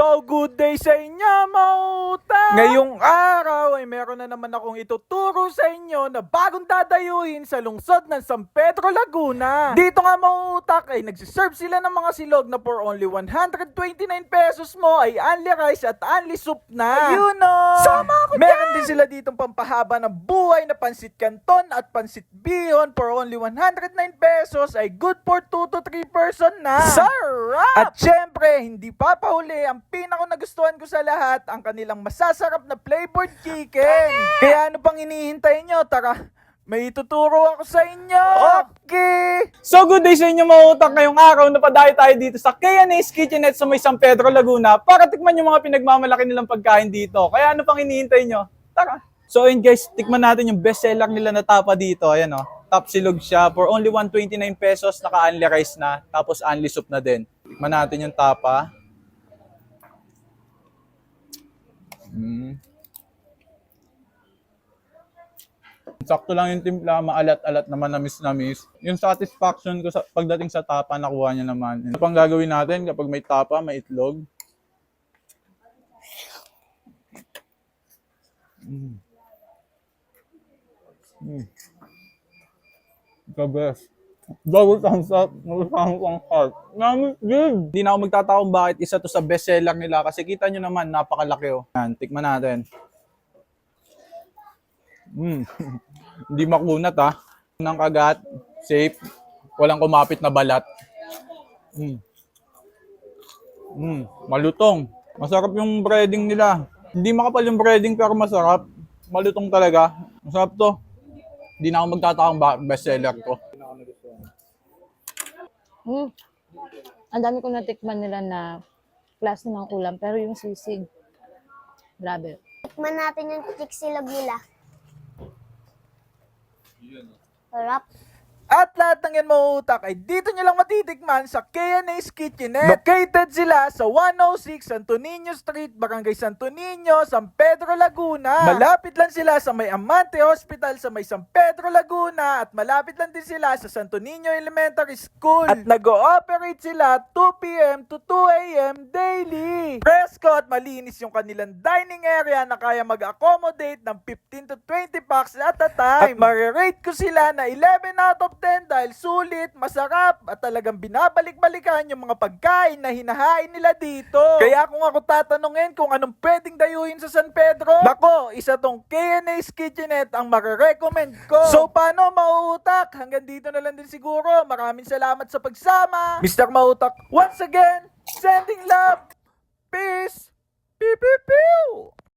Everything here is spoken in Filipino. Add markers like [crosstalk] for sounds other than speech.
So good day sa inyo, mauta! Ngayong araw ay meron na naman akong ituturo sa inyo na bagong dadayuhin sa lungsod ng San Pedro, Laguna. Dito nga mautak ay nagsiserve sila ng mga silog na for only 129 pesos mo ay only rice at only soup na. Ayun o! Sama ako Meron din sila ditong pampahaba ng buhay na pansit canton at pansit bihon for only 109 pesos ay good for 2 to 3 person na. Sarap! At syempre, hindi papahuli ang pinaka nagustuhan ko sa lahat ang kanilang masasarap na flavored chicken. Kaya ano pang hinihintay nyo? Tara, may ituturo ako sa inyo. Okay! So good day sa inyo mga utak ngayong araw na padayo tayo dito sa K&A's Kitchenette sa may San Pedro, Laguna para tikman yung mga pinagmamalaki nilang pagkain dito. Kaya ano pang hinihintay nyo? Tara! So ayun guys, tikman natin yung best seller nila na tapa dito. Ayan o, top silog siya for only 129 pesos, naka-only rice na, tapos only soup na din. Tikman natin yung tapa. Mm. Sakto lang yung timpla, maalat-alat naman na miss na miss. Yung satisfaction ko sa pagdating sa tapa, nakuha niya naman. Ano pang gagawin natin kapag may tapa, may itlog? Mm. Mm. The best. Double thumbs up, double thumbs ang heart. Namin, good. Hindi na ako magtataka kung bakit isa to sa bestseller nila kasi kita nyo naman, napakalaki oh. Yan, tikman natin. Mm. [laughs] Hindi makunat ha. Nang kagat, safe, walang kumapit na balat. Mm. Mm, malutong. Masarap yung breading nila. Hindi makapal yung breading pero masarap. Malutong talaga. Masarap to. Hindi na ako magtatakang ba bestseller ko. Hmm. Ang dami kong natikman nila na klase ng ulam, pero yung sisig, grabe. Tikman natin yung tiksilog nila. Sarap. At lahat ng yan mauutak ay dito nyo lang matitikman sa K&A's Kitchenette. Located sila sa 106 Santo Niño Street, Barangay Santo Niño, San Pedro, Laguna. Malapit lang sila sa may Amante Hospital sa may San Pedro, Laguna. At malapit lang din sila sa Santo Niño Elementary School. At nag-ooperate sila 2pm to 2am daily. Presko at malinis yung kanilang dining area na kaya mag-accommodate ng 15 to 20 packs at a time. At marirate ko sila na 11 out of 10 dahil sulit, masarap at talagang binabalik-balikan yung mga pagkain na hinahain nila dito. Kaya kung ako tatanungin kung anong pwedeng dayuhin sa San Pedro, nako, isa tong K&A's Kitchenette ang makarecommend ko. So paano mauutak? Hanggang dito na lang din siguro. Maraming salamat sa pagsama. Mr. Mautak, once again, sending love. Peace. Pew, pew, pew.